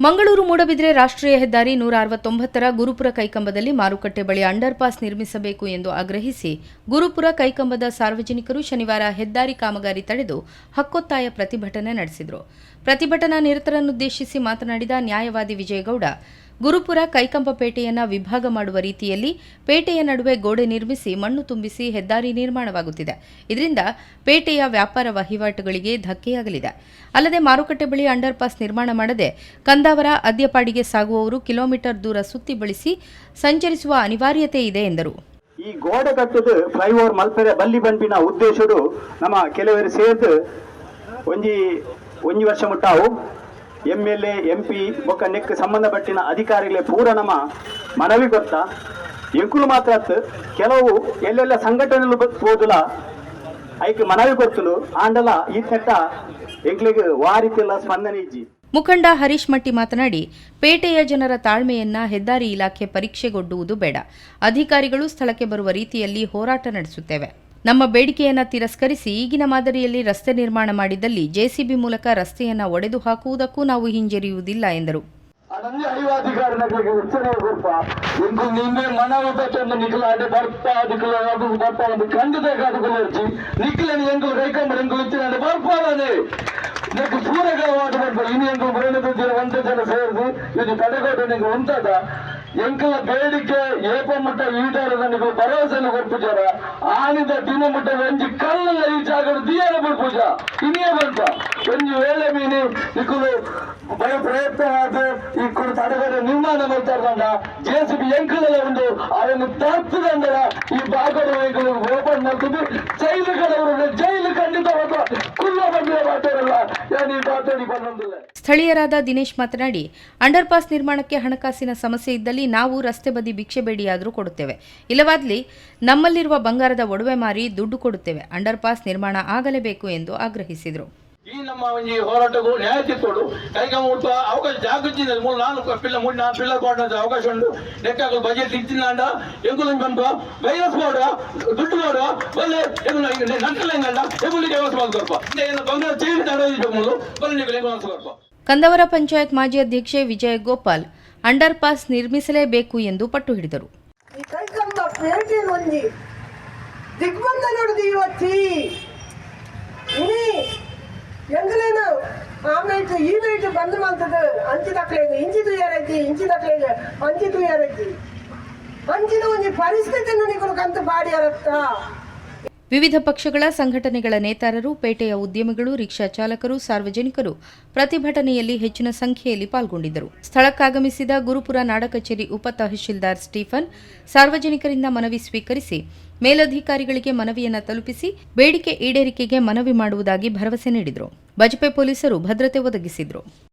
ಮಂಗಳೂರು ಮೂಡಬಿದ್ರೆ ರಾಷ್ಟ್ರೀಯ ಹೆದ್ದಾರಿ ನೂರ ಅರವತ್ತೊಂಬತ್ತರ ಗುರುಪುರ ಕೈಕಂಬದಲ್ಲಿ ಮಾರುಕಟ್ಟೆ ಬಳಿ ಅಂಡರ್ ಪಾಸ್ ನಿರ್ಮಿಸಬೇಕು ಎಂದು ಆಗ್ರಹಿಸಿ ಗುರುಪುರ ಕೈಕಂಬದ ಸಾರ್ವಜನಿಕರು ಶನಿವಾರ ಹೆದ್ದಾರಿ ಕಾಮಗಾರಿ ತಡೆದು ಹಕ್ಕೊತ್ತಾಯ ಪ್ರತಿಭಟನೆ ನಡೆಸಿದರು. ಪ್ರತಿಭಟನಾ ನಿರತರನ್ನುದ್ದೇಶಿಸಿ ಮಾತನಾಡಿದ ನ್ಯಾಯವಾದಿ ವಿಜಯಗೌಡ ಗುರುಪುರ ಕೈಕಂಬಪೇಟೆಯನ್ನ ವಿಭಾಗ ಮಾಡುವ ರೀತಿಯಲ್ಲಿ ಪೇಟೆಯ ನಡುವೆ ಗೋಡೆ ನಿರ್ಮಿಸಿ, ಮಣ್ಣು ತುಂಬಿಸಿ ಹೆದ್ದಾರಿ ನಿರ್ಮಾಣವಾಗುತ್ತಿದೆ. ಇದರಿಂದ ಪೇಟೆಯ ವ್ಯಾಪಾರ ವಹಿವಾಟುಗಳಿಗೆ ಧಕ್ಕೆಯಾಗಲಿದೆ. ಅಲ್ಲದೆ ಮಾರುಕಟ್ಟೆ ಬಳಿ ಅಂಡರ್ ಪಾಸ್ ನಿರ್ಮಾಣ ಮಾಡದೆ ಕಂದಾವರ ಅದ್ಯಪಾಡಿಗೆ ಸಾಗುವವರು ಕಿಲೋಮೀಟರ್ ದೂರ ಸುತ್ತಿ ಬಳಸಿ ಸಂಚರಿಸುವ ಅನಿವಾರ್ಯತೆ ಇದೆ ಎಂದರು. ಈ ಗೋಡೆ ಕಟ್ಟದ ಫ್ಲೈಓವರ್ ಮಲ್ಪೆರೆ ಬಲ್ಲಿ ಬಂಪಿನ ಉದ್ದೇಶಡು ನಮ್ಮ ಕೆಲವರು ಸೇರ್ದು ಒಂಜಿ ಒಂಜಿ ವರ್ಷ ಮುಟ್ಟಾವು. M L A M P ಬೊಕ್ಕ ನೆಕ್ ಸಂಬಂಧಪಟ್ಟಿನ ಅಧಿಕಾರಿಗಳೇ ಪೂರ ನಮ್ಮ ಮನವಿ ಗೊತ್ತಾ ಎಂಕುಲು ಮಾತ್ರ ಕೆಲವು ಎಲ್ಲೆಲ್ಲ ಸಂಘಟನೆಗಳು ಹೋದಲ ಐಕ್ ಮನವಿ ಕೊಡ್ತಲು. ಆಂಡಲ ಈ ತೆಟ್ಟ ಎಂಕ್ಲಿಗೆ ವಾರಿತಿಲ್ಲ ಸ್ಪಂದನೆ ಇಜ್ಜಿ. ಮುಖಂಡ ಹರೀಶ್ ಮಟ್ಟಿ ಮಾತನಾಡಿ, ಪೇಟೆಯ ಜನರ ತಾಳ್ಮೆಯನ್ನ ಹೆದ್ದಾರಿ ಇಲಾಖೆ ಪರೀಕ್ಷೆಗೊಡ್ಡುವುದು ಬೇಡ. ಅಧಿಕಾರಿಗಳು ಸ್ಥಳಕ್ಕೆ ಬರುವ ರೀತಿಯಲ್ಲಿ ಹೋರಾಟ ನಡೆಸುತ್ತೇವೆ. ನಮ್ಮ ಬೇಡಿಕೆಯನ್ನು ತಿರಸ್ಕರಿಸಿ ಈಗಿನ ಮಾದರಿಯಲ್ಲಿ ರಸ್ತೆ ನಿರ್ಮಾಣ ಮಾಡಿದಲ್ಲಿ ಜೆಸಿಬಿ ಮೂಲಕ ರಸ್ತೆಯನ್ನು ಒಡೆದು ಹಾಕುವುದಕ್ಕೂ ನಾವು ಹಿಂಜರಿಯುವುದಿಲ್ಲ, ಎಂದರು. ಇಂದು ನಿನ್ನೆ ಮನವಿ ಪೆಟ್ಟನ್ನು ನಿಖಲಾಡೆ ಬರ್ಪ ಅದಕ್ಕೆ ಅದು ಬರ್ಪ ಒಂದು ಖಂಡಿತ ಕಾದುಕೊಳ್ಳಿ ನಿಖಿಲನ್ನು ಎಂಗಳು ಕೈಕೊಂಬರು ಎಂಗಳು ಇಚ್ಚಿನ ಬರ್ಪಾನೆ ನೆಕ್ಕು ಸೂರ್ಯಗಾವಾದ ಬರ್ಪ ಇನ್ನು ಎಂಗಳು ಮರಣ ಬಿದ್ದಿರ ಒಂದೇ ಜನ ಸೇರಿದು ಇದು ತಡೆಗೋಟೆ ನಿಂಗೆ ಉಂಟದ ಎಂಕಲ ಬೇಡಿಕೆ ಏಪ ಮಟ್ಟ ಈಡಾರದ ನೀವು ಭರವಸೆಯನ್ನು ಕೊಡ್ಪುಜಾರ ಆನಿದ ದಿನ ಮಟ್ಟ ಒಂಜಿ ಕಲ್ಲಲ್ಲ ಈ ಜಾಗ ದಿಯಾರ ಬಿಡ್ಪುಜ ಇನ್ನೇ ಬಂತ ಒಂಜಿ ವೇಳೆ ಮೀನಿ ನಿಕ್ಕಲು ಬಯ ಪ್ರಯತ್ನ ಆದ ಈ ಕುಡು ತಡೆಗೋಡೆ ನಿರ್ಮಾಣ ಮಾಡ್ತಾರಂಡ ಜೆ ಸಿ ಬಿ ಎಂಕಲೆಲ್ಲ ಉಂಡು ಅದನ್ನು ತರ್ತದಂದ್ರ ಈ ಬಾಗಡ ಎಂಕಲು ಓಪನ್ ಮಾಡ್ತದೆ ಜೈಲು ಸ್ಥಳೀಯರಾದ ದಿನೇಶ್ ಮಾತನಾಡಿ ಅಂಡರ್ ಪಾಸ್ ನಿರ್ಮಾಣಕ್ಕೆ ಹಣಕಾಸಿನ ಸಮಸ್ಯೆ ಇದ್ದಲ್ಲಿ ನಾವು ರಸ್ತೆ ಬದಿ ಭಿಕ್ಷೆ ಬೇಡಿಯಾದರೂ ಕೊಡುತ್ತೇವೆ. ಇಲ್ಲವಾದಲ್ಲಿ ನಮ್ಮಲ್ಲಿರುವ ಬಂಗಾರದ ಒಡವೆ ಮಾರಿ ದುಡ್ಡು ಕೊಡುತ್ತೇವೆ. ಅಂಡರ್ ಪಾಸ್ ನಿರ್ಮಾಣ ಆಗಲೇಬೇಕು ಎಂದು ಆಗ್ರಹಿಸಿದರು. ಈ ನಮ್ಮ ಒಂಜಿ ಹೋರಾಟಕ್ಕೂ ನ್ಯಾಯ ತಿತ್ತೋಡು ಕೈಗೆ ಮುಟ್ಟ ಅವಕಾಶ ಜಾಗೃತಿ ಮೂರು ನಾಲ್ಕು ಪಿಲ್ಲ ಮೂರು ನಾಲ್ಕು ಪಿಲ್ಲ ಕೊಡ ಅವಕಾಶ ಉಂಟು ನೆಕ್ಕಾಗಲು ಬಜೆಟ್ ಇತ್ತಿನಾಂಡ ಎಂಗುಲು ಬಂಪ ವೈರಸ್ ಮಾಡುವ ದುಡ್ಡು ಮಾಡುವ ಬಲ್ಲೆ ಎಂಗುಲು ನಂಟಲ ಹೆಂಗಲ್ಲ ಎಂಗುಲಿಗೆ ವ್ಯವಸ್ಥೆ ಮಾಡ್ಕೊಳ್ಪ ಏನು ಬಂಗಾರ ಚೇಂಜ್ ತಡೋದಿಟ್ಟು ಮೂಲು ಬಲ್ಲೆ ನೀವು ವ್ಯವಸ್ಥೆ ಮಾಡ್ಕೊಳ್ಪ ಕಂದವರ ಪಂಚಾಯತ್ ಮಾಜಿ ಅಧ್ಯಕ್ಷೆ ವಿಜಯ ಗೋಪಾಲ್ ಅಂಡರ್ ಪಾಸ್ ನಿರ್ಮಿಸಲೇಬೇಕು ಎಂದು ಪಟ್ಟು ಹಿಡಿದರು ಈ ಕೈಕಂಬ ಪೇಟೆ ಒಂಜಿ ದಿಗ್ಬಂಧ ನಡೆದು ಇವತ್ತಿ ಮಾಡ್ತದ ಅಂಚಿ ದಕ್ಲೇಗೆ ಇಂಚಿ ತುಯ್ಯಾರೈತಿ ಇಂಚಿ ಅಂಚಿ ತುಯ್ಯಾರೈತಿ ಅಂಚಿನ ಒಂದು ಪರಿಸ್ಥಿತಿಯನ್ನು ನಿಗಳು ಕಂತು ವಿವಿಧ ಪಕ್ಷಗಳ ಸಂಘಟನೆಗಳ ನೇತಾರರು, ಪೇಟೆಯ ಉದ್ಯಮಿಗಳು, ರಿಕ್ಷಾ ಚಾಲಕರು, ಸಾರ್ವಜನಿಕರು ಪ್ರತಿಭಟನೆಯಲ್ಲಿ ಹೆಚ್ಚಿನ ಸಂಖ್ಯೆಯಲ್ಲಿ ಪಾಲ್ಗೊಂಡಿದ್ದರು. ಸ್ಥಳಕ್ಕಾಗಮಿಸಿದ ಗುರುಪುರ ನಾಡ ಕಚೇರಿ ಉಪ ತಹಶೀಲ್ದಾರ್ ಸ್ಟೀಫನ್ ಸಾರ್ವಜನಿಕರಿಂದ ಮನವಿ ಸ್ವೀಕರಿಸಿ, ಮೇಲಧಿಕಾರಿಗಳಿಗೆ ಮನವಿಯನ್ನು ತಲುಪಿಸಿ, ಬೇಡಿಕೆ ಈಡೇರಿಕೆಗೆ ಮನವಿ ಮಾಡುವುದಾಗಿ ಭರವಸೆ ನೀಡಿದರು. ಬಜಪೆ ಪೊಲೀಸರು ಭದ್ರತೆ ಒದಗಿಸಿದ್ರು.